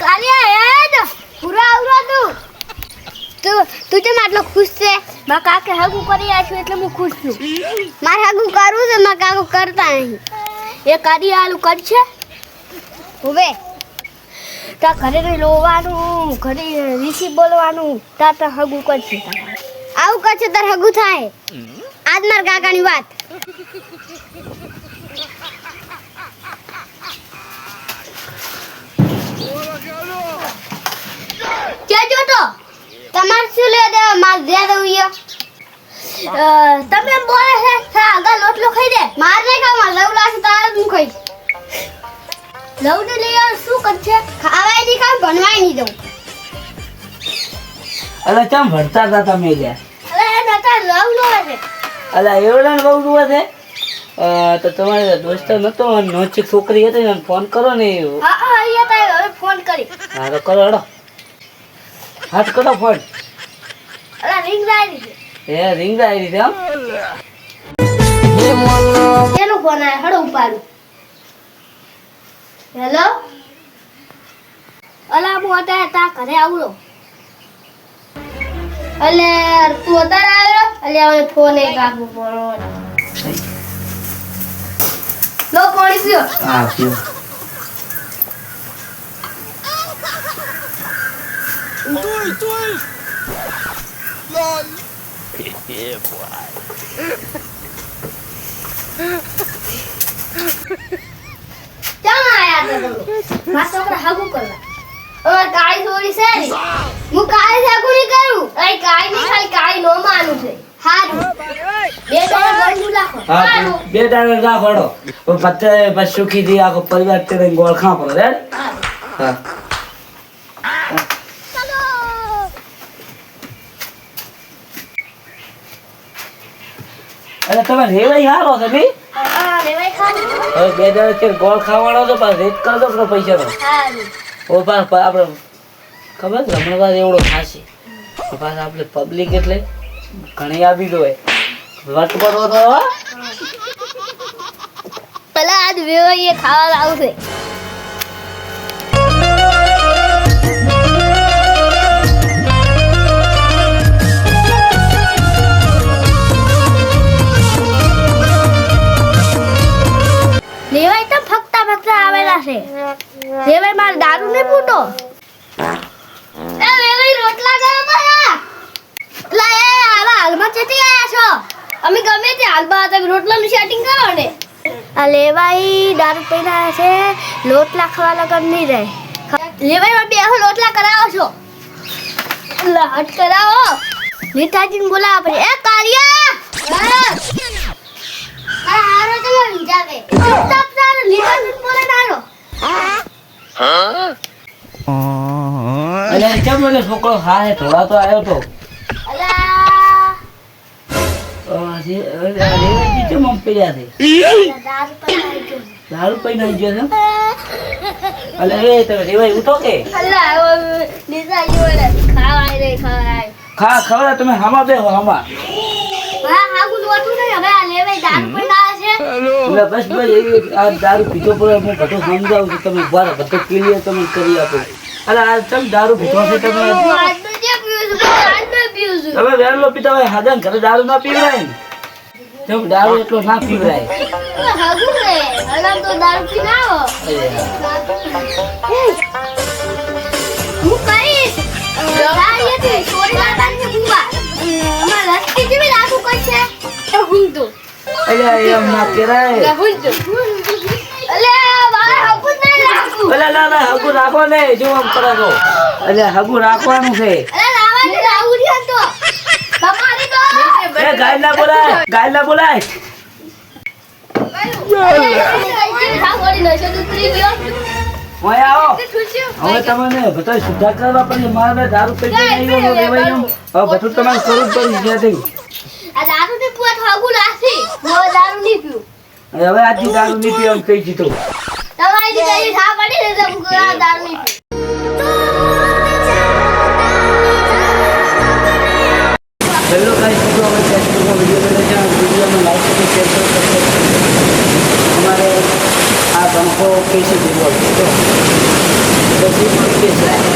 કાલિયા હેડ પૂરા આવરો તું. તું તું કેમ ખુશ છે? મારા કાકે હગું કરી આપ્યું એટલે હું ખુશ છું. મારે હગું કરવું છે, મારા કાકો કરતા નહીં. એ કાઢી આલું કરશે? હવે તા ઘરે લોવાનું ઘરે રીસી બોલવાનું તા તા હગું કરશે આવું કરશે તાર હગું થાય. આજ મારા કાકાની વાત. તમારે શું લે દે? માર દે દઉં તમે બોલે છે આગળ લોટલો ખાઈ દે. માર નહીં ખાવ માર લવ લાગે તારે હું ખાઈ લવ ને લઈ આવ શું કરશે? ખાવાય નહીં ખાવ ભણવાય નહીં દઉં. અલા ચમ ભરતા હતા તમે લે અરે નતા લવ લો છે અલા એવડા ને બહુ જોવા છે? તો તમારે દોસ્તો નતો નોચી છોકરી હતી ને ફોન કરો ને હા હા અહીંયા તારે હવે ફોન કરી. હા તો કરો હડો. હાથ કરો ફોન. અલા રિંગ લાવી છે. એ રિંગ આવી રીતે આમ કેનો ફોન આવ્યો હડો ઉપાડું. હેલો? અલા હું અત્યારે તા ઘરે આવડો. અલે તું અત્યારે આવ્યો? અલે હવે ફોન એક આપવો પડો. લો પાણી પીઓ હા પીઓ મારા છોકરા હાગું કરવા. હવે કાળી થોડી છે ને. હું કાળી હાગું નહીં કરું. કાળી નહીં ખાલી કાળી નો માનું છે. બે રાખો. દાડા જા ફળો પછી સુખી સુખીથી આખો પરિવાર તે ગોળ ખા પડો રે હા. અરે તમે રેવાઈ હારો છે બી દાડા કે ગોળ ખાવાડો તો પાછો રેટ કરજો પેલો પૈસા તો. ઓ પાછ આપણે ખબર એવડો થાશે તો આપણે પબ્લિક એટલે ઘણી આવી દો વટ પડવો તો. પેલા આજ વેવાઈએ ખાવા આવશે લેવાય તો ફક્ત ફક્તા આવેલા છે. લેવાય મારે દારૂ નહીં પૂટો લા એ આવા હાલમાં ચેતી આયા છો. અમે ગમે તે હાલમાં હતા રોટલાનું સેટિંગ કરો ને. આ લેવાઈ દારૂ પીને આવ્યા છે લોટલા ખાવા લગન નહીં રહે. લેવાઈ માં બે લોટલા કરાવો છો. લહટ કરાવો. નીતાજીને બોલાવો પછી. એ હા. હારો નીતાજીને બોલે અરે કેમ બોલે છોકરો? હા હે થોડા તો આવ્યો તો. રેવાજી પડ્યા છે દારૂ પણ આવી ગયો દારૂ પીને આવી ગયો છે? અલે એ તમે રેવાઈ ઉઠો કે? ખા હામાં બે હામાં દારૂ પણ આવે છે એટલે બસ બસ આ દારૂ પીધો પડે હું બધું સમજાવું છું. તમે ઊભા રહો બધું ક્લિયર તમે કરી આપો. અરે આ તમે દારૂ પીધો છે તમે? વહેલો પીતા હોય હાજર ઘરે દારૂ ના પીવડાય ને. તમે દારૂ એટલો ના પીવડાય હગું રે હરામ તો દારૂ પી ના હું ના ના હગુ રાખો ને, જો આમ કરો અલે, હગુ રાખવાનું છે અલે લાવવાની લાગુ નહીં તો તમારી તો હવે તમને બધા સુધાર મારે દારૂ પી નહીં. હવે બધું તમારે કરવું કરી ગયા થયું આ દારૂ ની પુઆ થાગુ લાસી દારૂ નહીં પીવું હવે આજથી દારૂ નહીં છેલ્લો સાઈઝ સુધી અમે ફેસબુકમાં વીડિયો જોડે છે વિડીયોમાં લાઈક કરી શેર કરો સબસ્ક્રાઈબ અમારે આ ગમકો કેસી જેવો હતો તો પછી પણ કેસ